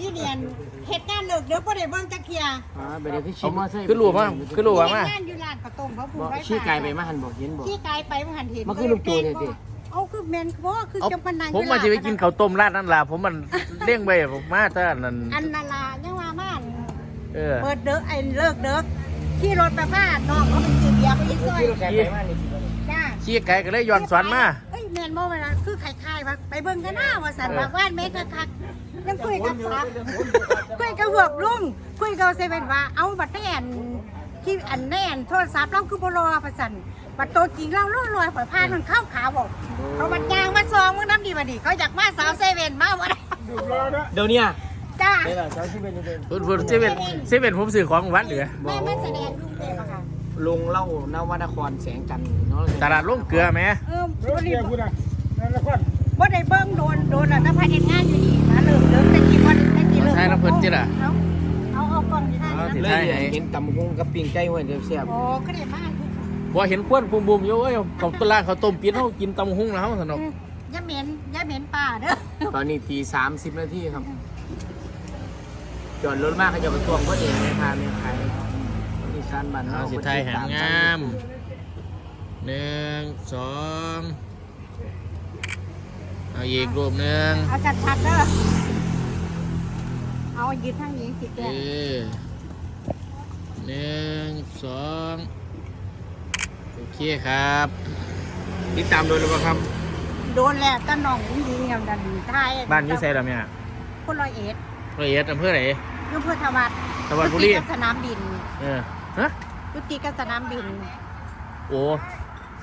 ที่เรียนเหตุการณ์เลิกเดี๋ยวบ่ได้เบิ่งจักเที่ยอ๋อไปเดี๋ยวที่ขี่มอไซค์คือรู้ว่าคือรู้ว่ามาเหตุการณ์อยู่ร้านข้าวต้มเขาผูบ่กไว้ชี้ไกลไปมาหันบอกเห็นบอกขี้ไกลไปบ่หันเห็นมันคือลูกโจรเนี่ยสิเอาคือแม่นบ่คือเอาจังปานนั้นผมมาจะไปกินข้าวต้มราดนั่นล่ะผมมันเลี้ยงไปผมมาแต่นั่นอันนาลายังว่ามาเออเปิดเด้อไอ้เลิกเด้อขี่รถไปบ้านน้องเขาไปซื้อเบียร์ไปอีกซอยไกลไปมานี่สิจ้าขี้ไก่ก็เลยย้อนสอนมาเอ้ยแม่นบ่เวลาคือคล้ายๆว่าไปเบิ่งกันหน้าว่าสันว่าว่านแม่คักๆ ยังคุยกับสาวคุยกับพวกลุงคุยกับเซเว่นว่า เอาบัตรแอนที่อันแน่นโทรศัพท์เราคือบ่รอประสันบัตรโตวจริงเราล่อลอยปล่อยผ่านมันเข้าขาวบอกเขาบัตรยางมาซองมึงน้ำดีบัดนี้เขาอยากมาสาวเซเว่นมาบ่ได้เดี๋ยวเนี้จ้าเดี๋ยวล่ะสาวที่เป็นเดินพูดพูดเซเว่นเซเว่นผมซื้อของวัดเหลือแม่ไม่แสดงลุงเทพอะค่ะลงเล่านวนครแสงจันทร์เนาะตลาดลงเกลือไหมเออบ่ได้บ่ได้เบิ่งโดนโดนอะถ้าพาเฮ็ดงานอยู่นี่มาเลิกเลิกตะกี้บ่ ได้ตะกี้เลิกใช่น้ำเพิ่นจิล่ะ เอาเอาเอากล้องที่ท่านเอานะสิเลยเห็นตำหุงกับปิ้งไก่ไว้เดี๋ยวเสียบโอ้ก็ได้มาทุกพอเห็นควนบุมบุมๆอยู่เอ้ยเขาตลาดเขาวต้มปีนเขากินตำหุ้งแล้วสนุกอย่าเหม็นอย่าเหม็นป่าเด้อตอนนี้ตีสามสิบนาทีครับ จอดรถมากเขาจะไปทวงก็เองไม่พาไม่ขายนี่ซานบันเอาสิไทยหางงามหนึ่งสองเอาอีกรูปหนึ่งเอาชัดๆเด้อ เอายืนทางนี้สิแกเออหนึ่งสองโอเคครับ ติดตามโดยระครับ โดนแล้วก็น้องอุ้งยิงอย่างดันทายบ้านอยูไซด์เราเนี่ยคนร้อยเอ็ดละเอียดอำเภอไหนอยุพุทธวัฒน์ตะวันบุรียุติกับสนามบิน เออฮะยุติกับสนามบิน โอ้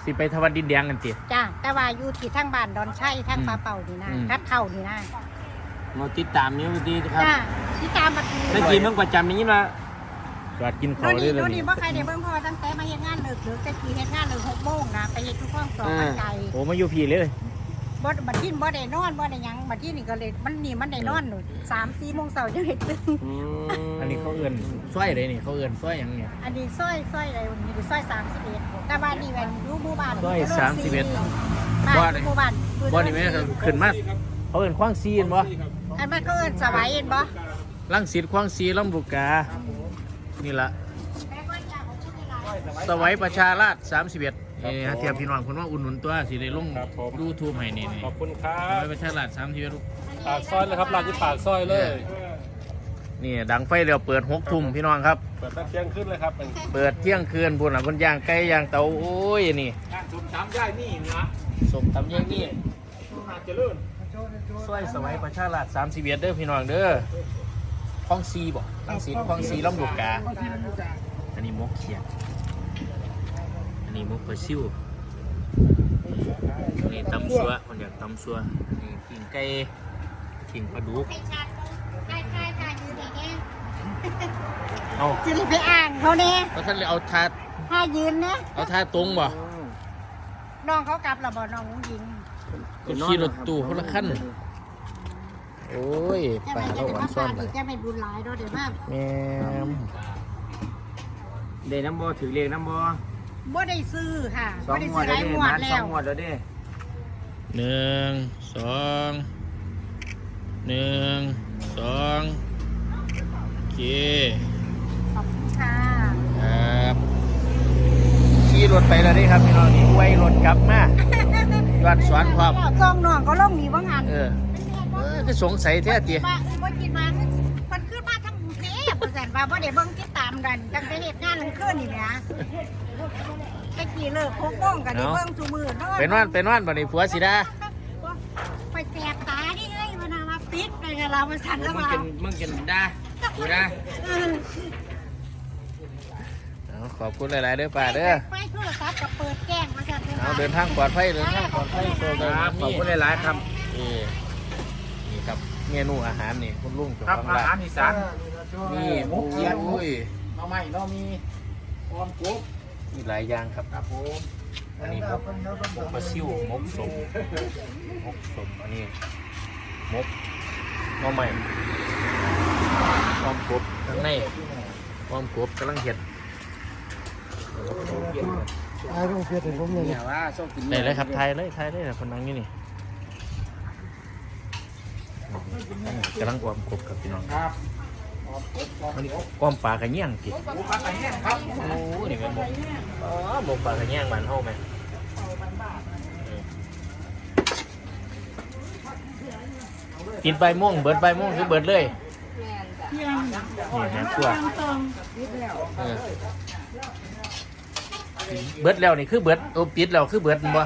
สิไปทวันดินแดงกันจีจ้าแต่ว่าอยู่ที่ทางบ้านดอนชัยทางปลาเป่านี่นะอืมคัดเข้านี่นะเราติดตามนี้ดีครับจ้า ที่ตามมาทีเมื่อกี้เมื่อประจำนี้มาจอดกินโดเขาวนเลนี่ยเลโดยนนี่นี่ว่าใครได้เบิ่งเพอตั้งแต่มาเฮ็ดงานเลิกหรือแต่ทีเฮ็ดงานเลิกหกโมงนะไปเฮ็ดทุกข้องสองมันไกลโอ้มาอยู่พี่เลยบ่บัดที่บ่ได้นอนบ่ได้หยังบัดที่นี่ก็เลยมันนี่มันได้นอนหนูสามสี่โมงเช้ายังได้ตื่นอันนี้เขาเอื่นสร้อยเลยนี่เขาเอื่นสร้อยหยังเนี่ย อันนี้ซอยซอยอะไรวันนี้ซอยสามสิบเอ็ดแต่บ้านนี่แม่นอยู่หมู่บ้านซอย31บ้านบ่อยู่หมู่บ้านบ่นี่แม่ครับขึ้นมาเขาเอื่นคว้างซีนบ่อันมันก็เอิ้นสบายเอ็นบ่ ลังสิตคว้างซีลำบุกา นี่ละสวัยประชาราช31นี่ฮะเทียบพี่น้องคนว่าอุ่นหนุนตัวสิได้ลงครับผม ยูทูบให้นี่นี่ขอบคุณครัสบวัยประชาราช31ลูกปากซอยเลยครับร้านที่ปากซอยเลยนี่ดังไฟเร็วเปิดหกทุ่มพี่น้องครับ เปิดตั้งเที่ยงขึ้นเลยครับเป็นเปิดเที่ยงคืนบุญอะบนย่างไก่ย่างเตาโอ้ยนี่การชมตามย่ายนี่นะสมตำย่างนี่หาเจริญสวยสวัยประชาราช31เด้อพี่น้องเด้อ คลองซีบ่ลังสิตคลองซีลำบุกา อันนี้มกเขียดอันนี้มกปลาซิวอันนี้ตำซัวคนอยากตำซัวอันนี้ปิ่งไก่ปิ่งปลาดุกให้ชัดให้ให้ให้ยืนอย่างนี้เอาสิริไปอ่างเขาเนี่ยแล้วท่านเลยเอาทาถ้ายืนนะเอาทาตรงบ่น้องเขากลับแล้วบ่น้องอุ้งยิง ก็ขี่รถตู้คนละคัน โอ้ยจะป่าไม่จะเราเป็นอ่อนมาซ่อปานเลอียกจะไม่บุญหลายเด้อเดี๋ยวมาแม่มเดน้ำบอถือเลขน้ำบอบ่ได้ซื้อค่ะสอบ่งได้งวซื้ดอหแล้ลาวยเด้งวมาดสแล้องวงวดแล้วเด้หนึ่งสองหนึ่งสองโอเคขอบคุณค่ะครับขี่รถไปแล้วนี่ครับพี่น้องนี่ไว้รถกลับมาย้อนสอนความซองน้องเขาลงนี่ว่างานเออเออ คือสงสัยแท้เตียว่าบ่คิดว่ามันขึ้นมาทั้งกรุงเทพว่าซั่นว่าบ่ได้เบิ่งติดตามกันตั้งแต่เหตุงานกลางคืนนี่แหมตะกี้เลิก6โมงก็ได้เบิ่งทุกมื้อเนาะเป็นว่านเป็นว่านบัดนี้ผัวสิดาไปแสบตาดิเอ้ยมันเอามาปิดไปกันเรามาสั่นแล้วมึงมากินมึงกินได้กูได้เออเอาขอบคุณหลาย ๆ เด้อป้าเด้อไฟโทรศัพท์ก็เปิดแจ้งมาสั่นเลยเอาเดินทางปลอดภัยเดินทางปลอดภัยโชคคดีรับขอบคุณหลาย ๆ ครับนี่นี่ครับ เมนูอาหารนี่คุณลุงเจ้าครับของอาร้าหารนอีสาน นี่โอ้ยเราไม่เรามีออมกุ๊บมีหลายอย่างครับ ครับผมอันนี้มกมกปลาซิวมกสมมกสมอันนี้มกหน้อใหม่อ้อมกบข้างในอ้อมกบกำลังเห็ดเนี่ยว่าชอบกินได้เลยครับไทยเลยไทยเลยนะคนนั่งนี่นี่ กำลังความกบกับพี่น้องครับมันนี่ความปลากระเงี้ยงกินปลากระแห้งครับโอ้นี่แมันหมกอ๋อหมกปลากระเงี้ยงมันเฮาไหมเออกินใบม่วงเบิดใบม่วงคือเบิดเลยนี่นะตัวเออเบิดแล้วนี่คือเบิดโอ้ปิดแล้วคือเบิดบ่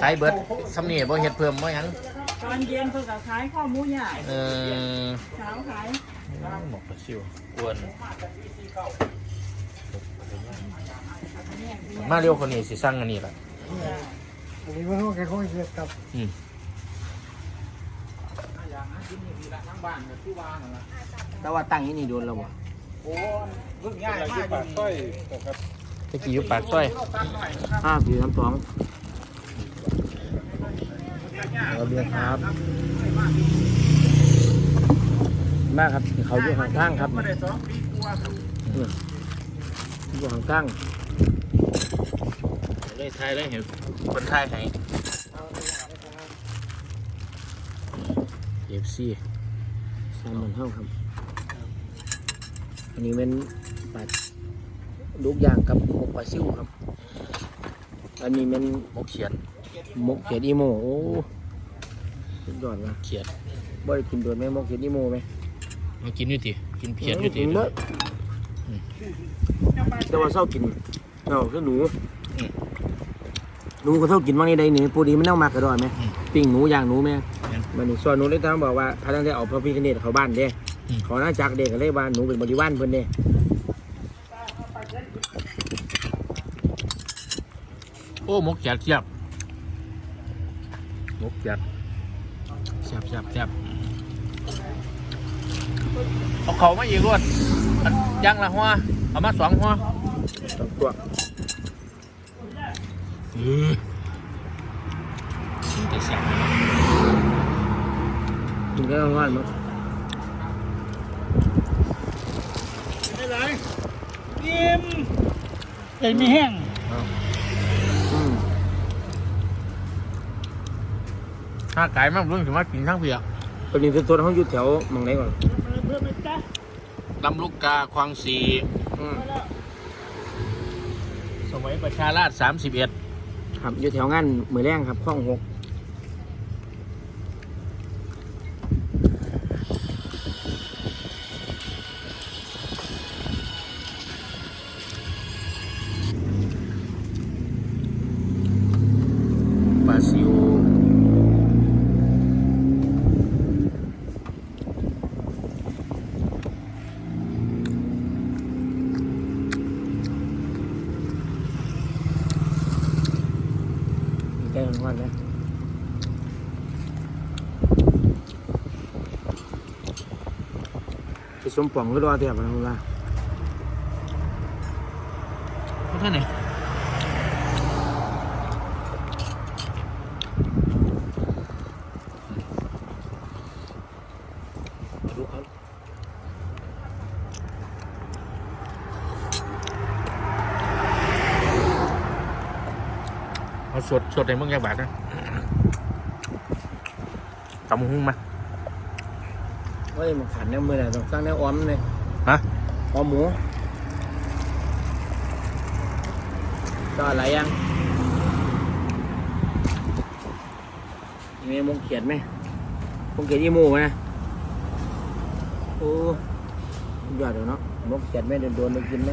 ขายเบิดสำเนียบ่เฮ็ดเพิ่มบ่หยัง ตอนเย็นเพิ่นก็ขายข้าวหมูย่างเออเช้าขายหมกปลาซิวอ้วนมาเร็วคนนี้สิสั่งอันนี้ล่ะมีเพื่อนเขาแค่เขาเสียกับอืมแต่ว่าตั้งที่นี่โดนแล้วบ่เพิ่งง่ายมากปากสร้อยครับตะกี้อยู่ปากซอยห้าสี่สามสอง ระเบียงครับมากครับเขาอยู่ข้างข้างครับเนี่ยอยู่ข้างข้างเลยทายเลยเห็นคนทายให้เอฟซีสามหมื่นเท่าครับอันนี้เป็นปัดลูกยางกับหมกปลาซิวครับ อันนี้เป็นมกเขียนห มกเขียดอีโมโอ้สุดยอดว่ะเขียดบ่ได้กินโดนไหมหมกเขียดอีโมไหมมากินอยู่ติกินเขียดอยู่ติกินเบิดแต่ว่าเศร้ากินเจ้าคือหนูหนูก็เท่ากินบ้างในใดหนึ่งปูดีมันเน่ามากกระดอนไหมปิ้งหนูย่างหนูไหมมันนี่ส่วนหนูเลยทางบอกว่าพระตั้งแต่เอาพระพิฆเนศเขาบ้านเด้เขาน่าจักเด็กก็เลยว่าหนูเป็นบริวารเพิ่นเด้โอ้มกเขียดเสียบ มกเขียดเสียบเสียบเสียบเอาเขามาอีกรวดอันย่างละหัวเอามาสองหัวสองตัวเออจะเสียบกินแค่ร้อนมั้งยิ้มใจไม่แห้ง อืม ถ้าไก่มากรุ่นถึงมากินทั้งเปียกตัวนี้ตัวเขาอยู่แถวหมองไหนก่อนเพื่อนไหมจ๊ะลำลูกกาควางสีอืมสมัยประชาราชสามสิบเอ็ดครับอยู่แถวงานมือแรงครับข้องหก บราซิล มีใกล้ร้อนๆนะไปสมปองก็รอเตียบนะคุณว่าท่านไหน เอาสดสดในเมืองยาบาดนะตำหุ้งมาเฮ้ยมันขันเนี่ยมือไหนต้องสร้างแนวอ้อมเลยฮะอ้อมหมูก็อะไรยังมีมงเขียนไหมมงเขียนอีหมูไหมโอ้ยอดเลยเนาะมงเขียนไหมโดนโดนๆไปกินไหม